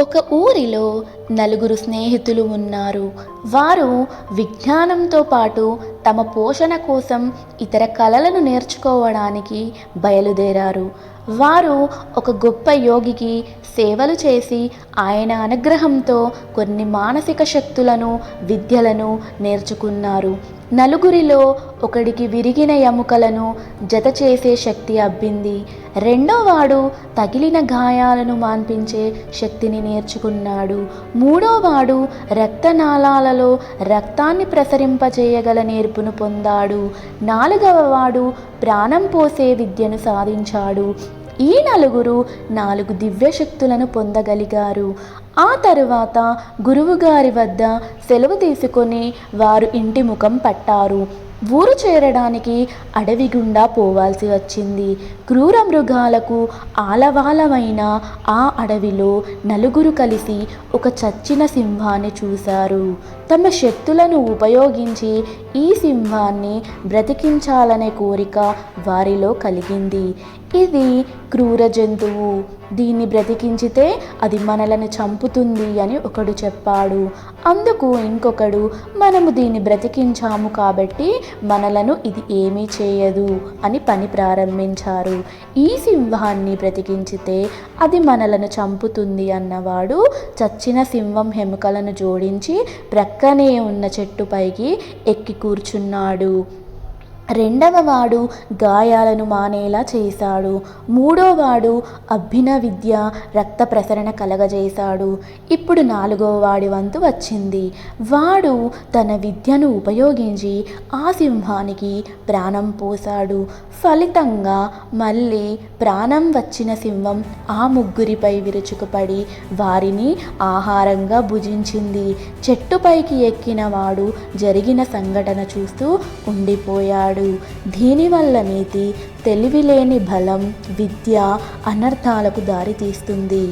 ఒక ఊరిలో నలుగురు స్నేహితులు ఉన్నారు. వారు విజ్ఞానంతో పాటు తమ పోషణ కోసం ఇతర కళలను నేర్చుకోవడానికి బయలుదేరారు. వారు ఒక గొప్ప యోగికి సేవలు చేసి ఆయన అనుగ్రహంతో కొన్ని మానసిక శక్తులను విద్యలను నేర్చుకున్నారు. నలుగురిలో ఒకడికి విరిగిన ఎముకలను జత చేసే శక్తి అబ్బింది. రెండోవాడు తగిలిన గాయాలను మాన్పించే శక్తిని నేర్చుకున్నాడు. మూడోవాడు రక్తనాళాలలో రక్తాన్ని ప్రసరింపజేయగల నేర్పును పొందాడు. నాలుగవ వాడు ప్రాణం పోసే విద్యను సాధించాడు. ఈ నలుగురు నాలుగు దివ్యశక్తులను పొందగలిగారు. ఆ తరువాత గురువుగారి వద్ద సెలవు తీసుకొని వారు ఇంటి ముఖం పట్టారు. ఊరు చేరడానికి అడవి గుండా పోవాల్సి వచ్చింది. క్రూర మృగాలకు ఆలవాలమైన ఆ అడవిలో నలుగురు కలిసి ఒక చచ్చిన సింహాన్ని చూశారు. తమ శక్తులను ఉపయోగించి ఈ సింహాన్ని బ్రతికించాలనే కోరిక వారిలో కలిగింది. ఇది క్రూర జంతువు. దీన్ని బ్రతికించితే అది మనలను చంపుతుంది అని ఒకడు చెప్పాడు. అందుకు ఇంకొకడు మనము దీన్ని బ్రతికించాము కాబట్టి మనలను ఇది ఏమీ చేయదు అని పని ప్రారంభించారు. ఈ సింహాన్ని బ్రతికించితే అది మనలను చంపుతుంది అన్నవాడు చచ్చిన సింహం ఎముకలను జోడించి ప్రక్కనే ఉన్న చెట్టుపైకి ఎక్కి కూర్చున్నాడు. రెండవవాడు గాయాలను మానేలా చేశాడు. మూడోవాడు అభిన విద్య రక్త ప్రసరణ కలగజేశాడు. ఇప్పుడు నాలుగో వాడి వంతు వచ్చింది. వాడు తన విద్యను ఉపయోగించి ఆ సింహానికి ప్రాణం పోశాడు. ఫలితంగా మళ్ళీ ప్రాణం వచ్చిన సింహం ఆ ముగ్గురిపై విరుచుకుపడి వారిని ఆహారంగా భుజించింది. చెట్టుపైకి ఎక్కిన వాడు జరిగిన సంఘటన చూస్తూ ఉండిపోయాడు. దీనివల్ల నీతి తెలివిలేని బలం విద్య అనర్థాలకు దారితీస్తుంది.